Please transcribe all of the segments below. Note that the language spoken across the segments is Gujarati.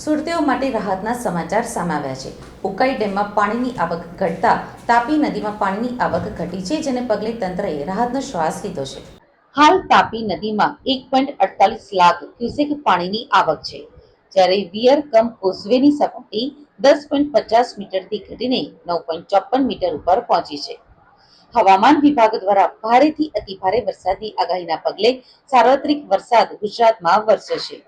સુરતીઓ માટે રાહતના સમાચાર સામે છે. ઉકાઈ ડેમમાં પાણીની આવક ઘટતા તાપી નદીમાં પાણીની આવક ઘટી છે, જેને પગલે તંત્રએ રાહતનો શ્વાસ લીધો છે. હાલ તાપી નદીમાં એક પોઈન્ટ અડતાલીસ લાખ ક્યુસેક પાણીની આવક છે. જ્યારે વિયર કમ કોઝવેની સપાટી દસ પોઈન્ટ પચાસ મીટરથી ઘટીને નવ પોઈન્ટ ચોપન મીટર ઉપર પહોંચી છે. હવામાન વિભાગ દ્વારા ભારેથી અતિભારે વરસાદની આગાહીના પગલે સાર્વત્રિક વરસાદ ગુજરાતમાં વરસ્યો છે.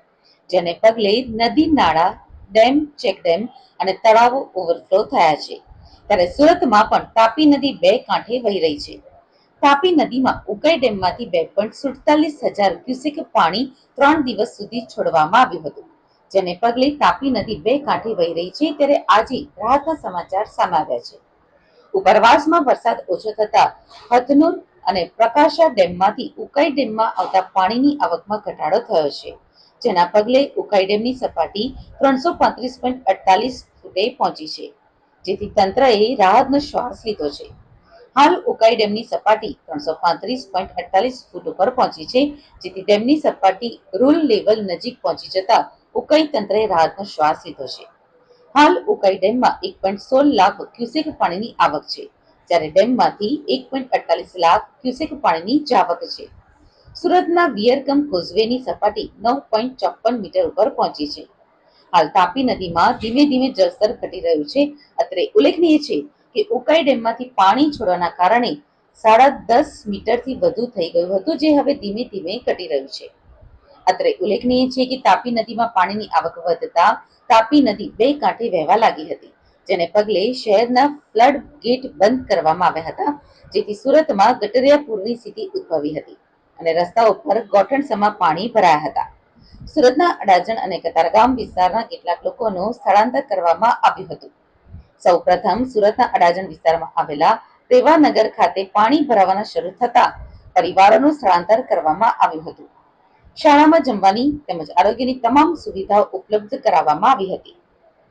જેને પગલે નદી નાળા, ડેમ ચેકડેમ અને તળાવો ઓવરફ્લો થયા છે. ત્યારે સુરતમાં પણ તાપી નદી બે કાંઠે વહી રહી છે. તાપી નદીમાં ઉકાઈ ડેમમાંથી બે પોઈન્ટ સુડતાલીસ હજાર ક્યુસેક પાણી ત્રણ દિવસ સુધી છોડવામાં આવ્યું હતું. જેને પગલે તાપી નદી બે કાંઠે વહી રહી છે ત્યારે આજે રાહતના સમાચાર સામે છે. ઉપરવાસમાં વરસાદ ઓછો થતા હથનુર અને પ્રકાશા ડેમમાંથી ઉકાઈ ડેમમાં આવતા પાણીની આવકમાં ઘટાડો થયો છે. જેના પગલે ઉકાઈ ડેમની સપાટી ત્રણસો પાંત્રીસ પોઈન્ટ અડતાલીસ ફૂટે પહોંચી છે. જેથી તંત્રએ રાહતનો શ્વાસ લીધો છે. હાલ ઉકાઈ ડેમની સપાટી ત્રણસો પાંત્રીસ પોઈન્ટ અડતાલીસ ફૂટ ઉપર પહોંચી છે, જેથી ડેમની સપાટી રૂલ લેવલ નજીક પહોંચી જતા ઉકાઈ તંત્રએ રાહતનો શ્વાસ લીધો છે. હાલ ઉકાઈ ડેમમાં એક પોઈન્ટ સોળ લાખ ક્યુસેક પાણીની આવક છે, જ્યારે ડેમમાંથી એક પોઈન્ટ અડતાલીસ લાખ ક્યુસેક પાણીની જાવક છે. સુરતના વિયરકમ કોઝવેની સપાટી નવ પોઈન્ટ ચોપન મીટર ઉપર પહોંચી છે. હાલ તાપી નદીમાં ધીમે ધીમે જળસ્તર ઘટી રહ્યું છે. અત્રે ઉલ્લેખનીય છે કે ઉકાઈ ડેમમાંથી પાણી છોડવાના કારણે સાડા દસ મીટરથી વધુ થઈ ગયું હતું, જે હવે ધીમે ધીમે ઘટી રહ્યું છે. અત્રે ઉલ્લેખનીય છે કે તાપી નદીમાં પાણીની આવક વધતા તાપી નદી બે કાંઠે વહેવા લાગી હતી, જેને પગલે શહેરના ફ્લડ ગેટ બંધ કરવામાં આવ્યા હતા, જેથી સુરતમાં ગટરિયા પૂરની સ્થિતિ ઉદ્ભવી હતી. અને રસ્તા ઉપર ગોઠણસમાં પાણી ભરાયા હતા. સુરતના અડાજણ અને કતારગામ વિસ્તારના કેટલાક લોકોનું સ્થળાંતર કરવામાં આવ્યું હતું. સૌપ્રથમ સુરતના અડાજણ વિસ્તારમાં આવેલા રેવાનગર ખાતે પાણી ભરાવાના શરૂ થતા પરિવારોનું સ્થળાંતર કરવામાં આવ્યું હતું. શાળામાં જમવાની તેમજ આરોગ્યની તમામ સુવિધાઓ ઉપલબ્ધ કરાવવામાં આવી હતી.